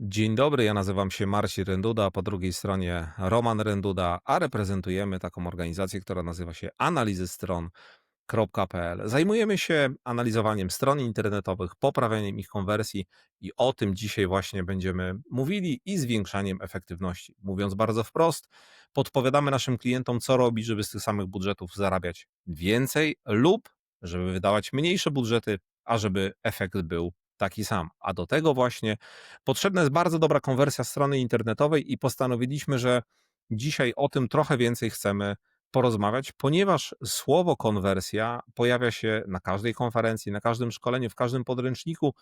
Dzień dobry, ja nazywam się Marcin Renduda, po drugiej stronie Roman Renduda, a reprezentujemy taką organizację, która nazywa się analizystron.pl. Zajmujemy się analizowaniem stron internetowych, poprawianiem ich konwersji i o tym dzisiaj właśnie będziemy mówili i zwiększaniem efektywności. Mówiąc bardzo wprost, podpowiadamy naszym klientom, co robić, żeby z tych samych budżetów zarabiać więcej lub żeby wydawać mniejsze budżety, a żeby efekt był taki sam. A do tego właśnie potrzebna jest bardzo dobra konwersja strony internetowej i postanowiliśmy, że dzisiaj o tym trochę więcej chcemy porozmawiać, ponieważ słowo konwersja pojawia się na każdej konferencji, na każdym szkoleniu, w każdym podręczniku,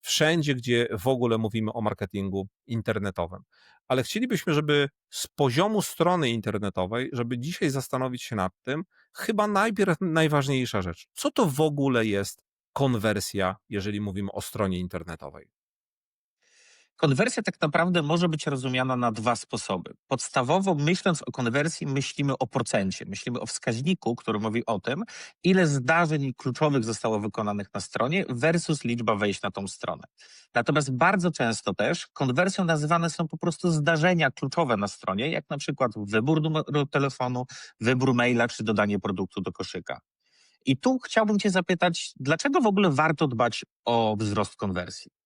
wszędzie, gdzie w ogóle mówimy o marketingu internetowym. Ale chcielibyśmy, żeby z poziomu strony internetowej, żeby dzisiaj zastanowić się nad tym, chyba najpierw najważniejsza rzecz. Co to w ogóle jest konwersja, jeżeli mówimy o stronie internetowej? Konwersja tak naprawdę może być rozumiana na dwa sposoby. Podstawowo, myśląc o konwersji, myślimy o procencie, myślimy o wskaźniku, który mówi o tym, ile zdarzeń kluczowych zostało wykonanych na stronie versus liczba wejść na tą stronę. Natomiast bardzo często też konwersją nazywane są po prostu zdarzenia kluczowe na stronie, jak na przykład wybór numeru telefonu, wybór maila czy dodanie produktu do koszyka. I tu chciałbym Cię zapytać, dlaczego w ogóle warto dbać o wzrost konwersji?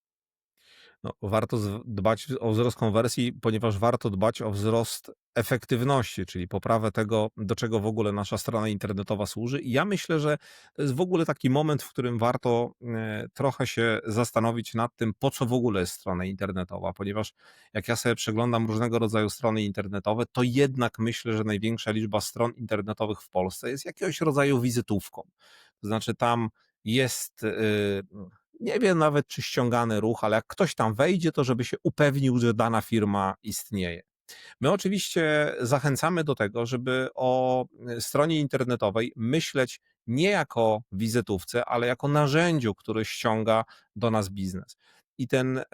No, warto dbać o wzrost konwersji, ponieważ warto dbać o wzrost efektywności, czyli poprawę tego, do czego w ogóle nasza strona internetowa służy. I ja myślę, że to jest w ogóle taki moment, w którym warto e, trochę się zastanowić nad tym, po co w ogóle jest strona internetowa, ponieważ jak ja sobie przeglądam różnego rodzaju strony internetowe, to jednak myślę, że największa liczba stron internetowych w Polsce jest jakiegoś rodzaju wizytówką. To znaczy tam jest. y, nie wiem nawet, czy ściągany ruch, ale jak ktoś tam wejdzie, to żeby się upewnił, że dana firma istnieje. My oczywiście zachęcamy do tego, żeby o e, stronie internetowej myśleć nie jako wizytówce, ale jako narzędziu, które ściąga do nas biznes. I ten, e,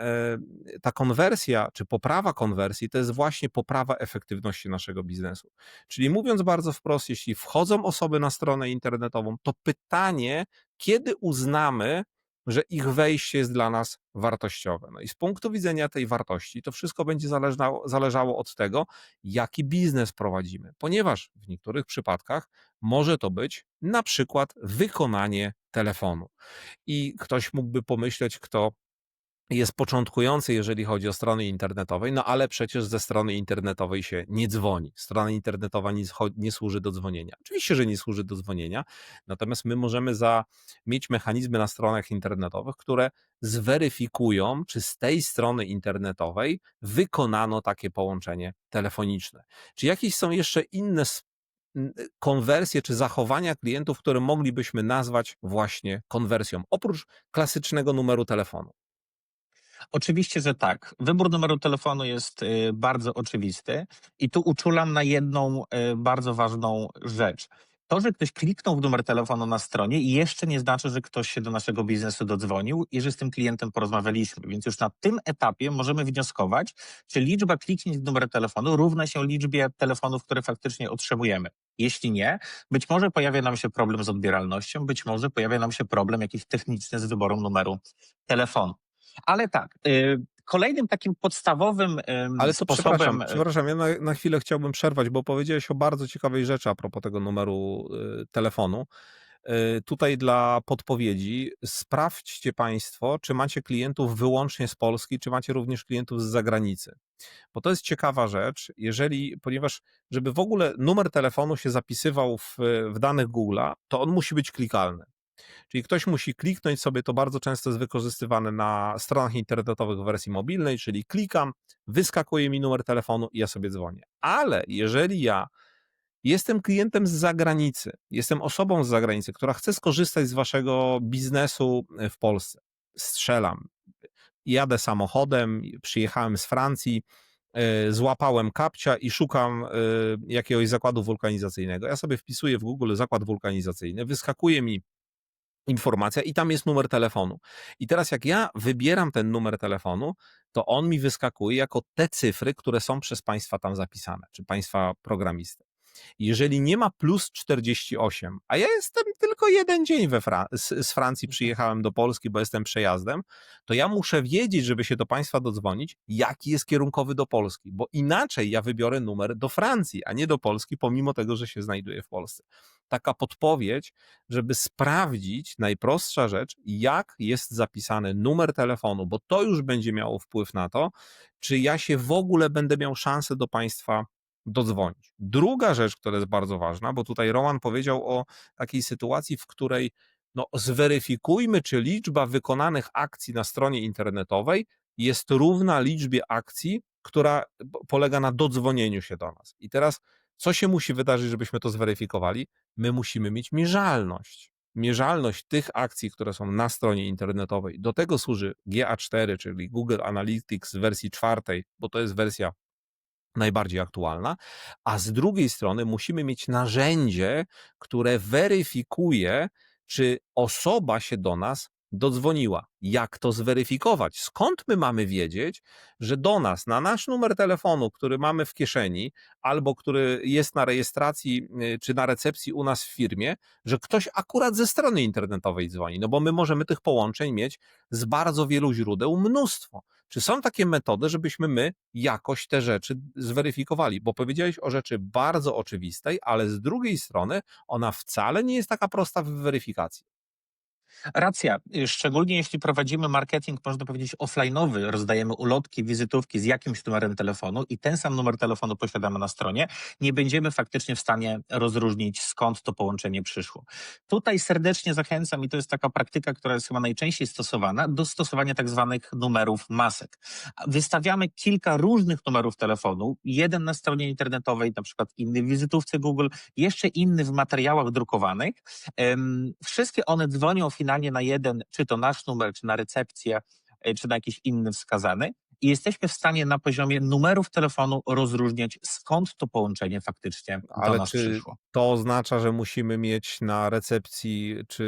ta konwersja, czy poprawa konwersji, to jest właśnie poprawa efektywności naszego biznesu. Czyli mówiąc bardzo wprost, jeśli wchodzą osoby na stronę internetową, to pytanie, kiedy uznamy, że ich wejście jest dla nas wartościowe. No i z punktu widzenia tej wartości, to wszystko będzie zależało, zależało od tego, jaki biznes prowadzimy, ponieważ w niektórych przypadkach może to być na przykład wykonanie telefonu. I ktoś mógłby pomyśleć, kto jest początkujący, jeżeli chodzi o strony internetowe, no ale przecież ze strony internetowej się nie dzwoni. Strona internetowa nie, nie służy do dzwonienia. Oczywiście, że nie służy do dzwonienia, natomiast my możemy za, mieć mechanizmy na stronach internetowych, które zweryfikują, czy z tej strony internetowej wykonano takie połączenie telefoniczne. Czy jakieś są jeszcze inne konwersje czy zachowania klientów, które moglibyśmy nazwać właśnie konwersją, oprócz klasycznego numeru telefonu? Oczywiście, że tak. Wybór numeru telefonu jest y, bardzo oczywisty i tu uczulam na jedną y, bardzo ważną rzecz. To, że ktoś kliknął w numer telefonu na stronie, jeszcze nie znaczy, że ktoś się do naszego biznesu dodzwonił i że z tym klientem porozmawialiśmy. Więc już na tym etapie możemy wnioskować, czy liczba kliknięć w numer telefonu równa się liczbie telefonów, które faktycznie otrzymujemy. Jeśli nie, być może pojawia nam się problem z odbieralnością, być może pojawia nam się problem jakiś techniczny z wyborem numeru telefonu. Ale tak, y, kolejnym takim podstawowym ym, Ale to sposobem. przepraszam, przepraszam, ja na, na chwilę chciałbym przerwać, bo powiedziałeś o bardzo ciekawej rzeczy a propos tego numeru y, telefonu. Y, tutaj dla podpowiedzi sprawdźcie Państwo, czy macie klientów wyłącznie z Polski, czy macie również klientów z zagranicy. Bo to jest ciekawa rzecz, jeżeli, ponieważ żeby w ogóle numer telefonu się zapisywał w, w danych Google'a, to on musi być klikalny. Czyli ktoś musi kliknąć sobie, to bardzo często jest wykorzystywane na stronach internetowych w wersji mobilnej, czyli klikam, wyskakuje mi numer telefonu i ja sobie dzwonię. Ale jeżeli ja jestem klientem z zagranicy, jestem osobą z zagranicy, która chce skorzystać z waszego biznesu w Polsce, strzelam, jadę samochodem, przyjechałem z Francji, e, złapałem kapcia i szukam e, jakiegoś zakładu wulkanizacyjnego. Ja sobie wpisuję w Google zakład wulkanizacyjny, wyskakuje mi informacja i tam jest numer telefonu. I teraz jak ja wybieram ten numer telefonu, to on mi wyskakuje jako te cyfry, które są przez Państwa tam zapisane, czy Państwa programisty. Jeżeli nie ma plus 48, a ja jestem tylko jeden dzień we z, z Francji przyjechałem do Polski, bo jestem przejazdem, to ja muszę wiedzieć, żeby się do Państwa dodzwonić, jaki jest kierunkowy do Polski, bo inaczej ja wybiorę numer do Francji, a nie do Polski, pomimo tego, że się znajduję w Polsce. Taka podpowiedź, żeby sprawdzić, najprostsza rzecz, jak jest zapisany numer telefonu, bo to już będzie miało wpływ na to, czy ja się w ogóle będę miał szansę do Państwa dodzwonić. Druga rzecz, która jest bardzo ważna, bo tutaj Roman powiedział o takiej sytuacji, w której no, zweryfikujmy, czy liczba wykonanych akcji na stronie internetowej jest równa liczbie akcji, która polega na dodzwonieniu się do nas. I teraz, co się musi wydarzyć, żebyśmy to zweryfikowali? My musimy mieć mierzalność. Mierzalność tych akcji, które są na stronie internetowej. Do tego służy GA4, czyli Google Analytics w wersji czwartej, bo to jest wersja najbardziej aktualna, a z drugiej strony musimy mieć narzędzie, które weryfikuje, czy osoba się do nas dodzwoniła. Jak to zweryfikować? Skąd my mamy wiedzieć, że do nas, na nasz numer telefonu, który mamy w kieszeni, albo który jest na rejestracji, y, czy na recepcji u nas w firmie, że ktoś akurat ze strony internetowej dzwoni? No bo my możemy tych połączeń mieć z bardzo wielu źródeł mnóstwo. Czy są takie metody, żebyśmy my jakoś te rzeczy zweryfikowali? Bo powiedziałeś o rzeczy bardzo oczywistej, ale z drugiej strony ona wcale nie jest taka prosta w weryfikacji. Racja, y, szczególnie jeśli prowadzimy marketing, można powiedzieć offline'owy, rozdajemy ulotki, wizytówki z jakimś numerem telefonu i ten sam numer telefonu posiadamy na stronie, nie będziemy faktycznie w stanie rozróżnić skąd to połączenie przyszło. Tutaj serdecznie zachęcam i to jest taka praktyka, która jest chyba najczęściej stosowana, do stosowania tak zwanych numerów masek. Wystawiamy kilka różnych numerów telefonu, jeden na stronie internetowej, na przykład inny w wizytówce Google, jeszcze inny w materiałach drukowanych. Wszystkie one dzwonią finalnie na jeden, czy to nasz numer, czy na recepcję, e, czy na jakiś inny wskazany. I jesteśmy w stanie na poziomie numerów telefonu rozróżniać, skąd to połączenie faktycznie do Ale nas czy przyszło. to oznacza, że musimy mieć na recepcji, czy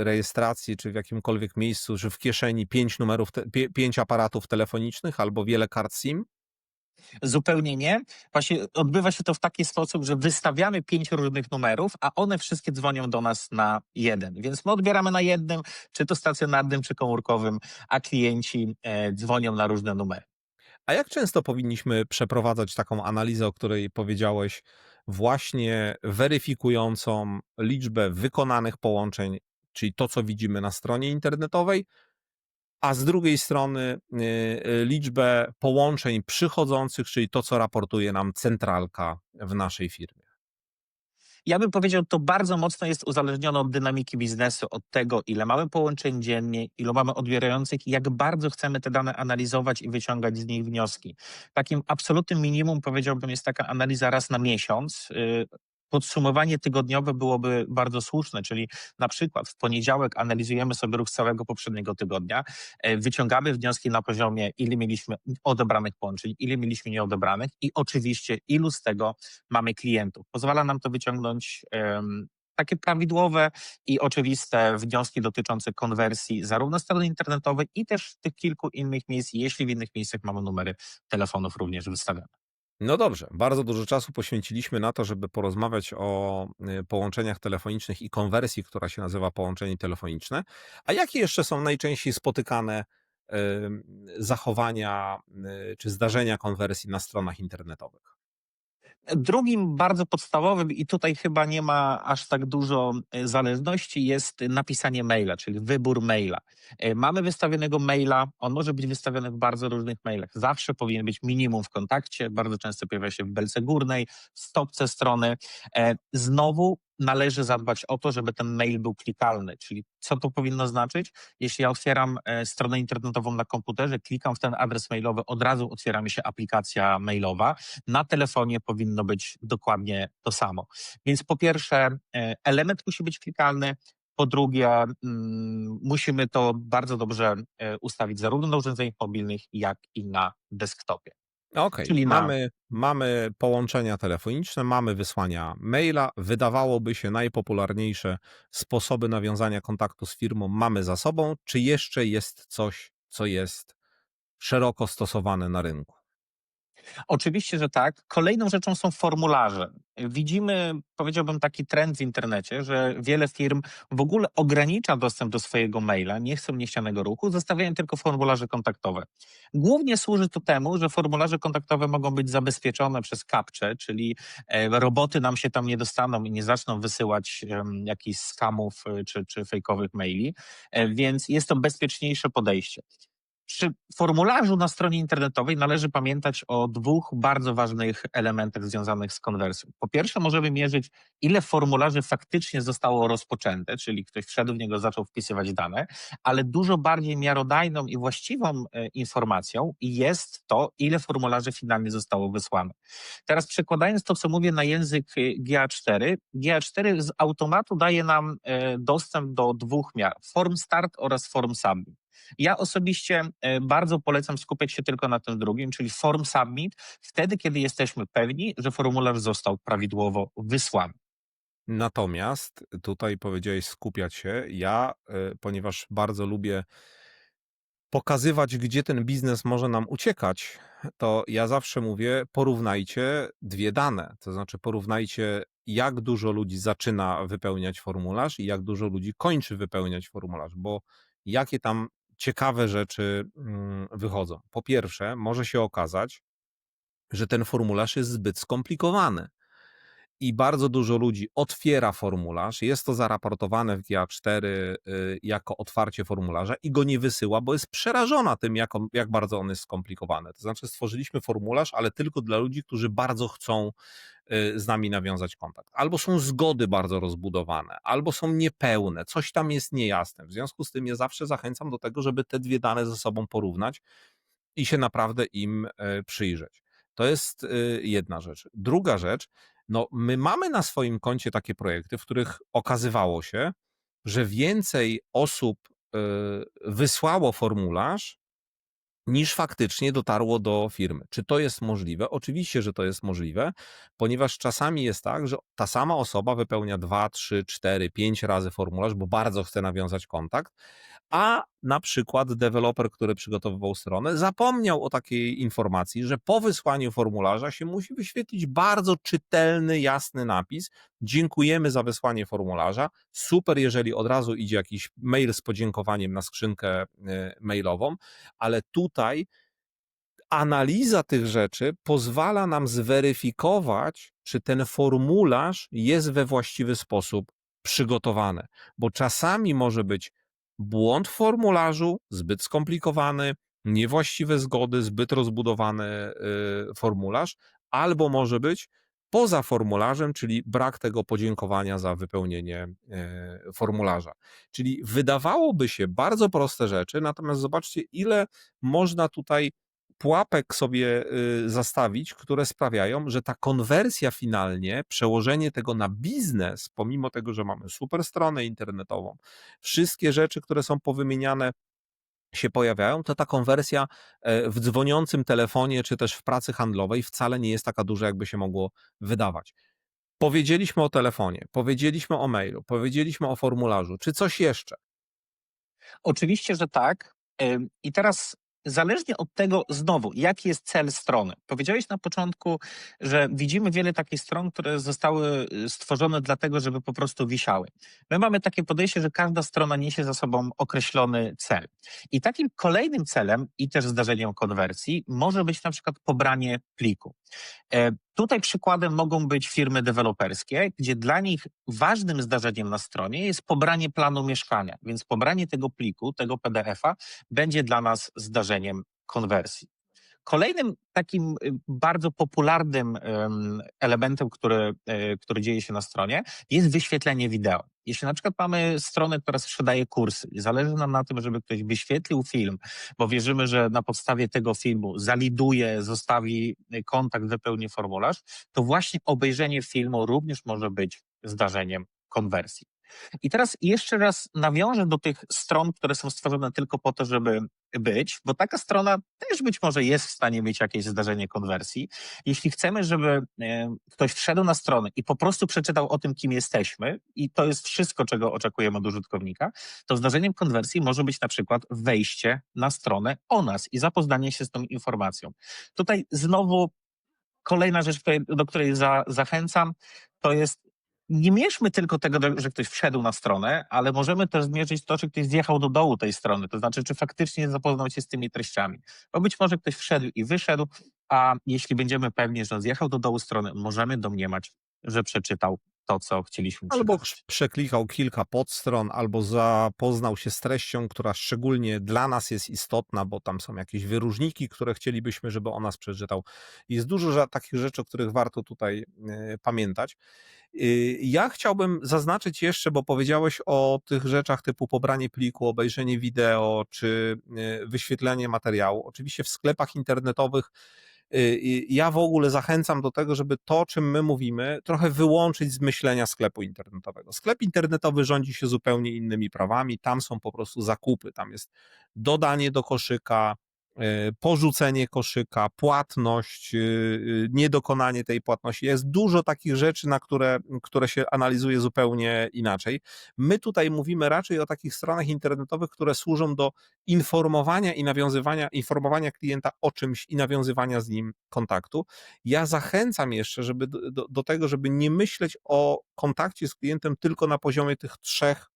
y, rejestracji, czy w jakimkolwiek miejscu, że w kieszeni pięć numerów, pięć aparatów telefonicznych albo wiele kart SIM? Zupełnie nie. Właśnie odbywa się to w taki sposób, że wystawiamy pięć różnych numerów, a one wszystkie dzwonią do nas na jeden. Więc my odbieramy na jednym, czy to stacjonarnym, czy komórkowym, a klienci e, dzwonią na różne numery. A jak często powinniśmy przeprowadzać taką analizę, o której powiedziałeś, właśnie weryfikującą liczbę wykonanych połączeń, czyli to, co widzimy na stronie internetowej, a z drugiej strony y, y, liczbę połączeń przychodzących, czyli to, co raportuje nam centralka w naszej firmie. Ja bym powiedział, to bardzo mocno jest uzależnione od dynamiki biznesu, od tego, ile mamy połączeń dziennie, ilu mamy odbierających i jak bardzo chcemy te dane analizować i wyciągać z nich wnioski. Takim absolutnym minimum, powiedziałbym, jest taka analiza raz na miesiąc. Podsumowanie tygodniowe byłoby bardzo słuszne, czyli na przykład w poniedziałek analizujemy sobie ruch całego poprzedniego tygodnia, e, wyciągamy wnioski na poziomie, ile mieliśmy odebranych połączeń, ile mieliśmy nieodebranych i oczywiście ilu z tego mamy klientów. Pozwala nam to wyciągnąć em, takie prawidłowe i oczywiste wnioski dotyczące konwersji zarówno strony internetowej i też tych kilku innych miejsc, jeśli w innych miejscach mamy numery telefonów również wystawione. No dobrze, bardzo dużo czasu poświęciliśmy na to, żeby porozmawiać o y, połączeniach telefonicznych i konwersji, która się nazywa połączenie telefoniczne. A jakie jeszcze są najczęściej spotykane zachowania y, czy zdarzenia konwersji na stronach internetowych? Drugim bardzo podstawowym, i tutaj chyba nie ma aż tak dużo e, zależności, jest napisanie maila, czyli wybór maila. E, Mamy wystawionego maila, on może być wystawiony w bardzo różnych mailach. Zawsze powinien być minimum w kontakcie, bardzo często pojawia się w belce górnej, w stopce strony. E, Znowu należy zadbać o to, żeby ten mail był klikalny, czyli co to powinno znaczyć? Jeśli ja otwieram e, stronę internetową na komputerze, klikam w ten adres mailowy, od razu otwiera mi się aplikacja mailowa. Na telefonie powinno być dokładnie to samo. Więc po pierwsze, e, element musi być klikalny. Po drugie, mm, musimy to bardzo dobrze e, ustawić zarówno na urządzeniach mobilnych, jak i na desktopie. Okej, Czyli na mamy, mamy połączenia telefoniczne, mamy wysłania maila. Wydawałoby się najpopularniejsze sposoby nawiązania kontaktu z firmą mamy za sobą. Czy jeszcze jest coś, co jest szeroko stosowane na rynku? Oczywiście, że tak. Kolejną rzeczą są formularze. Widzimy, powiedziałbym, taki trend w internecie, że wiele firm w ogóle ogranicza dostęp do swojego maila, nie chcą niechcianego ruchu, zostawiają tylko formularze kontaktowe. Głównie służy to temu, że formularze kontaktowe mogą być zabezpieczone przez kapcze, czyli e, roboty nam się tam nie dostaną i nie zaczną wysyłać jakichś skamów e, czy, czy fejkowych maili, e, więc jest to bezpieczniejsze podejście. Przy formularzu na stronie internetowej należy pamiętać o dwóch bardzo ważnych elementach związanych z konwersją. Po pierwsze, możemy mierzyć, ile formularzy faktycznie zostało rozpoczęte, czyli ktoś wszedł w niego, zaczął wpisywać dane, ale dużo bardziej miarodajną i właściwą e, informacją jest to, ile formularzy finalnie zostało wysłane. Teraz przekładając to, co mówię na język e, GA4, GA4 z automatu daje nam e, dostęp do dwóch miar, form start oraz form submit. Ja osobiście e, bardzo polecam skupiać się tylko na tym drugim, czyli form submit, wtedy, kiedy jesteśmy pewni, że formularz został prawidłowo wysłany. Natomiast tutaj powiedziałeś skupiać się. Ja, e, ponieważ bardzo lubię pokazywać, gdzie ten biznes może nam uciekać, to ja zawsze mówię, porównajcie dwie dane. To znaczy, porównajcie, jak dużo ludzi zaczyna wypełniać formularz i jak dużo ludzi kończy wypełniać formularz, bo jakie tam ciekawe rzeczy mm, wychodzą. Po pierwsze, może się okazać, że ten formularz jest zbyt skomplikowany i bardzo dużo ludzi otwiera formularz, jest to zaraportowane w GA4 y, jako otwarcie formularza i go nie wysyła, bo jest przerażona tym, jak, on, jak bardzo on jest skomplikowany. To znaczy, stworzyliśmy formularz, ale tylko dla ludzi, którzy bardzo chcą y, z nami nawiązać kontakt. Albo są zgody bardzo rozbudowane, albo są niepełne, coś tam jest niejasne. W związku z tym ja zawsze zachęcam do tego, żeby te dwie dane ze sobą porównać i się naprawdę im y, przyjrzeć. To jest jedna rzecz. Druga rzecz, no, my mamy na swoim koncie takie projekty, w których okazywało się, że więcej osób y, wysłało formularz, niż faktycznie dotarło do firmy. Czy to jest możliwe? Oczywiście, że to jest możliwe, ponieważ czasami jest tak, że ta sama osoba wypełnia 2, 3, 4, 5 razy formularz, bo bardzo chce nawiązać kontakt, a na przykład deweloper, który przygotowywał stronę, zapomniał o takiej informacji, że po wysłaniu formularza się musi wyświetlić bardzo czytelny, jasny napis. Dziękujemy za wysłanie formularza. Super, jeżeli od razu idzie jakiś mail z podziękowaniem na skrzynkę e, mailową, ale tutaj analiza tych rzeczy pozwala nam zweryfikować, czy ten formularz jest we właściwy sposób przygotowany, bo czasami może być błąd w formularzu, zbyt skomplikowany, niewłaściwe zgody, zbyt rozbudowany y, formularz, albo może być poza formularzem, czyli brak tego podziękowania za wypełnienie y, formularza. Czyli wydawałoby się bardzo proste rzeczy, natomiast zobaczcie, ile można tutaj pułapek sobie y, zastawić, które sprawiają, że ta konwersja finalnie, przełożenie tego na biznes, pomimo tego, że mamy super stronę internetową, wszystkie rzeczy, które są powymieniane, się pojawiają, to ta konwersja e, w dzwoniącym telefonie czy też w pracy handlowej wcale nie jest taka duża, jakby się mogło wydawać. Powiedzieliśmy o telefonie, powiedzieliśmy o mailu, powiedzieliśmy o formularzu. Czy coś jeszcze? Oczywiście, że tak. I teraz zależnie od tego, znowu, jaki jest cel strony. Powiedziałeś na początku, że widzimy wiele takich stron, które zostały y, stworzone dlatego, żeby po prostu wisiały. My mamy takie podejście, że każda strona niesie za sobą określony cel. I takim kolejnym celem i też zdarzeniem konwersji może być na przykład pobranie pliku. Tutaj przykładem mogą być firmy deweloperskie, gdzie dla nich ważnym zdarzeniem na stronie jest pobranie planu mieszkania, więc pobranie tego pliku, tego PDF-a będzie dla nas zdarzeniem konwersji. Kolejnym takim y, bardzo popularnym em, elementem, który, e, który dzieje się na stronie, jest wyświetlenie wideo. Jeśli na przykład mamy stronę, która sprzedaje kursy i zależy nam na tym, żeby ktoś wyświetlił film, bo wierzymy, że na podstawie tego filmu zaliduje, zostawi kontakt, wypełni formularz, to właśnie obejrzenie filmu również może być zdarzeniem konwersji. I teraz jeszcze raz nawiążę do tych stron, które są stworzone tylko po to, żeby być, bo taka strona też być może jest w stanie mieć jakieś zdarzenie konwersji. Jeśli chcemy, żeby e, ktoś wszedł na stronę i po prostu przeczytał o tym, kim jesteśmy, i to jest wszystko, czego oczekujemy od użytkownika, to zdarzeniem konwersji może być na przykład wejście na stronę o nas i zapoznanie się z tą informacją. Tutaj znowu kolejna rzecz, do której za, zachęcam, to jest nie mierzmy tylko tego, że ktoś wszedł na stronę, ale możemy też zmierzyć to, czy ktoś zjechał do dołu tej strony, to znaczy, czy faktycznie zapoznał się z tymi treściami. Bo być może ktoś wszedł i wyszedł, a jeśli będziemy pewni, że on zjechał do dołu strony, możemy domniemać, że przeczytał to, co chcieliśmy Albo przeczytać. przeklikał kilka podstron, albo zapoznał się z treścią, która szczególnie dla nas jest istotna, bo tam są jakieś wyróżniki, które chcielibyśmy, żeby o nas przeczytał. Jest dużo takich rzeczy, o których warto tutaj e, pamiętać. Y, Ja chciałbym zaznaczyć jeszcze, bo powiedziałeś o tych rzeczach typu pobranie pliku, obejrzenie wideo czy e, wyświetlenie materiału. Oczywiście w sklepach internetowych y, ja w ogóle zachęcam do tego, żeby to, czym my mówimy, trochę wyłączyć z myślenia sklepu internetowego. Sklep internetowy rządzi się zupełnie innymi prawami, tam są po prostu zakupy, tam jest dodanie do koszyka, y, porzucenie koszyka, płatność, y, y, niedokonanie tej płatności. Jest dużo takich rzeczy, na które, które się analizuje zupełnie inaczej. My tutaj mówimy raczej o takich stronach internetowych, które służą do informowania i nawiązywania, informowania klienta o czymś i nawiązywania z nim kontaktu. Ja zachęcam jeszcze, żeby do, do tego, żeby nie myśleć o kontakcie z klientem tylko na poziomie tych trzech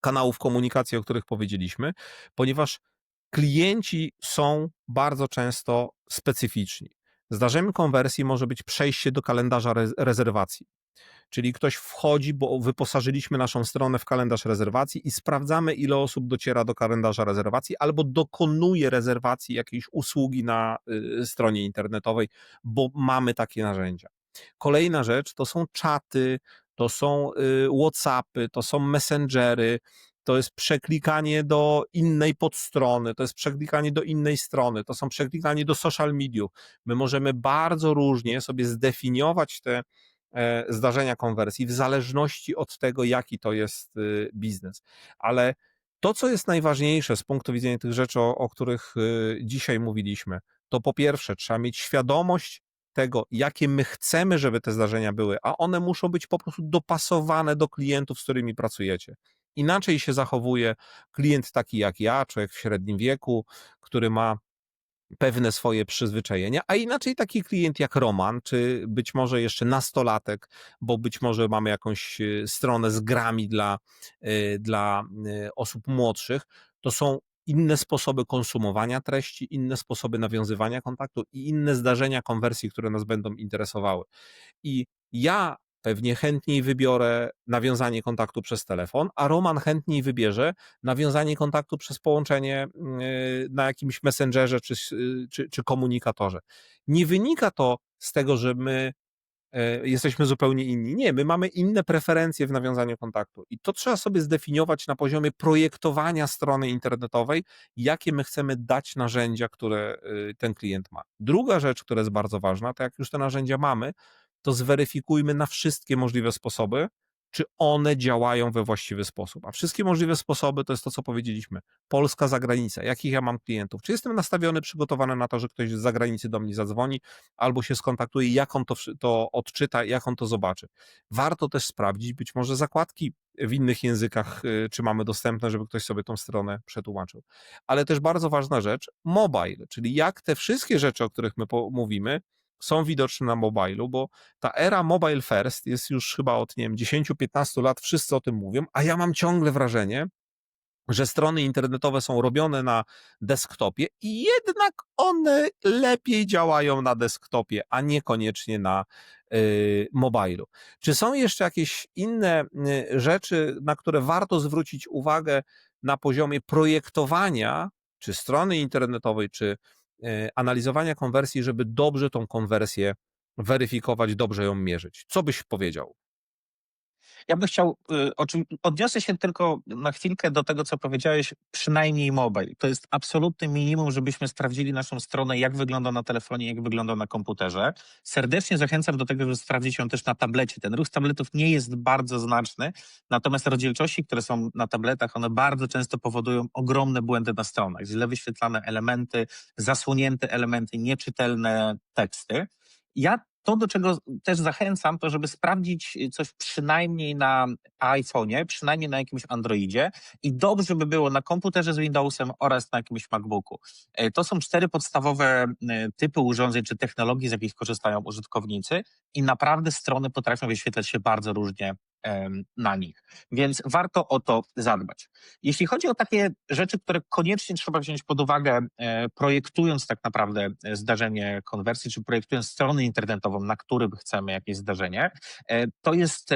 kanałów komunikacji, o których powiedzieliśmy, ponieważ klienci są bardzo często specyficzni. Zdarzeniem konwersji może być przejście do kalendarza re- rezerwacji. Czyli ktoś wchodzi, bo wyposażyliśmy naszą stronę w kalendarz rezerwacji i sprawdzamy, ile osób dociera do kalendarza rezerwacji albo dokonuje rezerwacji jakiejś usługi na y, stronie internetowej, bo mamy takie narzędzia. Kolejna rzecz to są czaty, to są y, WhatsAppy, to są messengery, to jest przeklikanie do innej podstrony, to jest przeklikanie do innej strony, to są przeklikanie do social mediów. My możemy bardzo różnie sobie zdefiniować te e, zdarzenia konwersji w zależności od tego, jaki to jest y, biznes. Ale to, co jest najważniejsze z punktu widzenia tych rzeczy, o, o których y, dzisiaj mówiliśmy, to po pierwsze trzeba mieć świadomość tego, jakie my chcemy, żeby te zdarzenia były, a one muszą być po prostu dopasowane do klientów, z którymi pracujecie. Inaczej się zachowuje klient taki jak ja, człowiek w średnim wieku, który ma pewne swoje przyzwyczajenia, a inaczej taki klient jak Roman, czy być może jeszcze nastolatek, bo być może mamy jakąś e, stronę z grami dla, e, dla e, osób młodszych, to są inne sposoby konsumowania treści, inne sposoby nawiązywania kontaktu i inne zdarzenia konwersji, które nas będą interesowały. I ja pewnie chętniej wybiorę nawiązanie kontaktu przez telefon, a Roman chętniej wybierze nawiązanie kontaktu przez połączenie yy, na jakimś messengerze czy, czy, czy komunikatorze. Nie wynika to z tego, że my e, jesteśmy zupełnie inni. Nie, my mamy inne preferencje w nawiązaniu kontaktu i to trzeba sobie zdefiniować na poziomie projektowania strony internetowej, jakie my chcemy dać narzędzia, które y, ten klient ma. Druga rzecz, która jest bardzo ważna, to jak już te narzędzia mamy, to zweryfikujmy na wszystkie możliwe sposoby, czy one działają we właściwy sposób. A wszystkie możliwe sposoby to jest to, co powiedzieliśmy. Polska zagranica. Jakich ja mam klientów? Czy jestem nastawiony, przygotowany na to, że ktoś z zagranicy do mnie zadzwoni albo się skontaktuje, jak on to, to odczyta, jak on to zobaczy. Warto też sprawdzić, być może zakładki w innych językach, y, czy mamy dostępne, żeby ktoś sobie tą stronę przetłumaczył. Ale też bardzo ważna rzecz, mobile, czyli jak te wszystkie rzeczy, o których my mówimy, są widoczne na mobilu, bo ta era mobile first jest już chyba od, nie wiem, 10-15 lat, wszyscy o tym mówią, a ja mam ciągle wrażenie, że strony internetowe są robione na desktopie i jednak one lepiej działają na desktopie, a niekoniecznie na y, mobilu. Czy są jeszcze jakieś inne y, rzeczy, na które warto zwrócić uwagę na poziomie projektowania, czy strony internetowej, czy analizowania konwersji, żeby dobrze tą konwersję weryfikować, dobrze ją mierzyć? Co byś powiedział? Ja bym chciał, y, odniosę się tylko na chwilkę do tego, co powiedziałeś, przynajmniej mobile. To jest absolutny minimum, żebyśmy sprawdzili naszą stronę, jak wygląda na telefonie, jak wygląda na komputerze. Serdecznie zachęcam do tego, żeby sprawdzić ją też na tablecie. Ten ruch tabletów nie jest bardzo znaczny, natomiast rozdzielczości, które są na tabletach, one bardzo często powodują ogromne błędy na stronach. Źle wyświetlane elementy, zasłonięte elementy, nieczytelne teksty. Ja to, do czego też zachęcam, to żeby sprawdzić coś przynajmniej na iPhone'ie, przynajmniej na jakimś Androidzie i dobrze by było na komputerze z Windowsem oraz na jakimś MacBooku. E, To są cztery podstawowe e, typy urządzeń czy technologii, z jakich korzystają użytkownicy i naprawdę strony potrafią wyświetlać się bardzo różnie na nich. Więc warto o to zadbać. Jeśli chodzi o takie rzeczy, które koniecznie trzeba wziąć pod uwagę, e, projektując tak naprawdę zdarzenie konwersji, czy projektując stronę internetową, na którym chcemy jakieś zdarzenie, to jest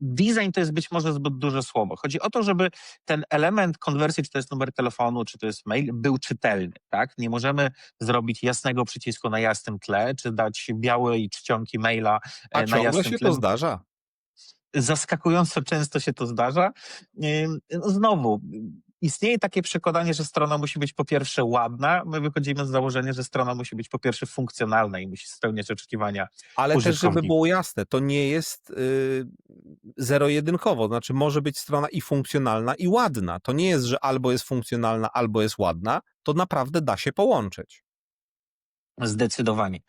design to jest być może zbyt duże słowo. Chodzi o to, żeby ten element konwersji, czy to jest numer telefonu, czy to jest mail, był czytelny. Tak? Nie możemy zrobić jasnego przycisku na jasnym tle, czy dać białej czcionki maila e, A na ciągle jasnym się tle to zdarza. zaskakująco często się to zdarza. No Znowu, istnieje takie przekonanie, że strona musi być po pierwsze ładna. My wychodzimy z założenia, że strona musi być po pierwsze funkcjonalna i musi spełniać oczekiwania. Ale też, żeby było jasne, to nie jest y, zero-jedynkowo. Znaczy, może być strona i funkcjonalna, i ładna. To nie jest, że albo jest funkcjonalna, albo jest ładna. To naprawdę da się połączyć. Zdecydowanie.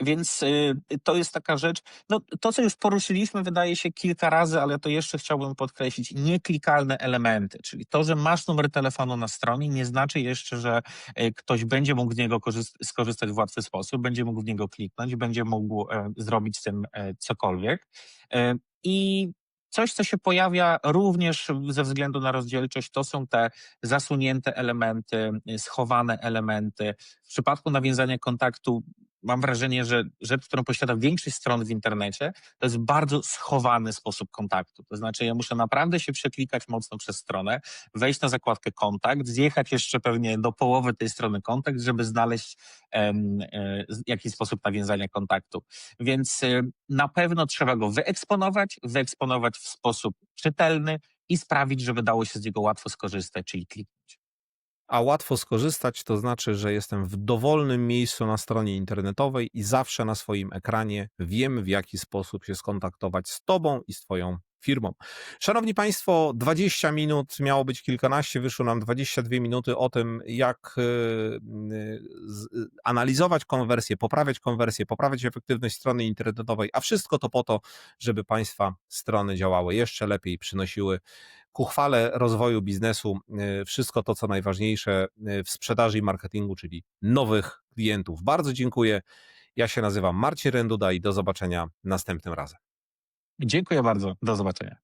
Więc y, to jest taka rzecz. No, to, co już poruszyliśmy, wydaje się kilka razy, ale to jeszcze chciałbym podkreślić. Nieklikalne elementy, czyli to, że masz numer telefonu na stronie, nie znaczy jeszcze, że y, ktoś będzie mógł z niego korzyst- skorzystać w łatwy sposób, będzie mógł w niego kliknąć, będzie mógł e, zrobić z tym e, cokolwiek. E, I coś, co się pojawia również ze względu na rozdzielczość, to są te zasunięte elementy, y, schowane elementy. W przypadku nawiązania kontaktu mam wrażenie, że rzecz, którą posiada większość stron w internecie, to jest bardzo schowany sposób kontaktu. To znaczy, ja muszę naprawdę się przeklikać mocno przez stronę, wejść na zakładkę kontakt, zjechać jeszcze pewnie do połowy tej strony kontakt, żeby znaleźć z- jakiś sposób nawiązania kontaktu. Więc e, na pewno trzeba go wyeksponować, wyeksponować w sposób czytelny i sprawić, żeby dało się z niego łatwo skorzystać, czyli kliknąć. A łatwo skorzystać to znaczy, że jestem w dowolnym miejscu na stronie internetowej i zawsze na swoim ekranie wiem, w jaki sposób się skontaktować z Tobą i z Twoją firmą. Szanowni Państwo, 20 minut, miało być kilkanaście, wyszło nam 22 minuty o tym, jak y, y, y, analizować konwersję, poprawiać konwersję, poprawiać efektywność strony internetowej, a wszystko to po to, żeby Państwa strony działały jeszcze lepiej, przynosiły ku chwale rozwoju biznesu y, wszystko to, co najważniejsze y, w sprzedaży i marketingu, czyli nowych klientów. Bardzo dziękuję. Ja się nazywam Marcin Renduda i do zobaczenia następnym razem. Dziękuję bardzo. Do zobaczenia.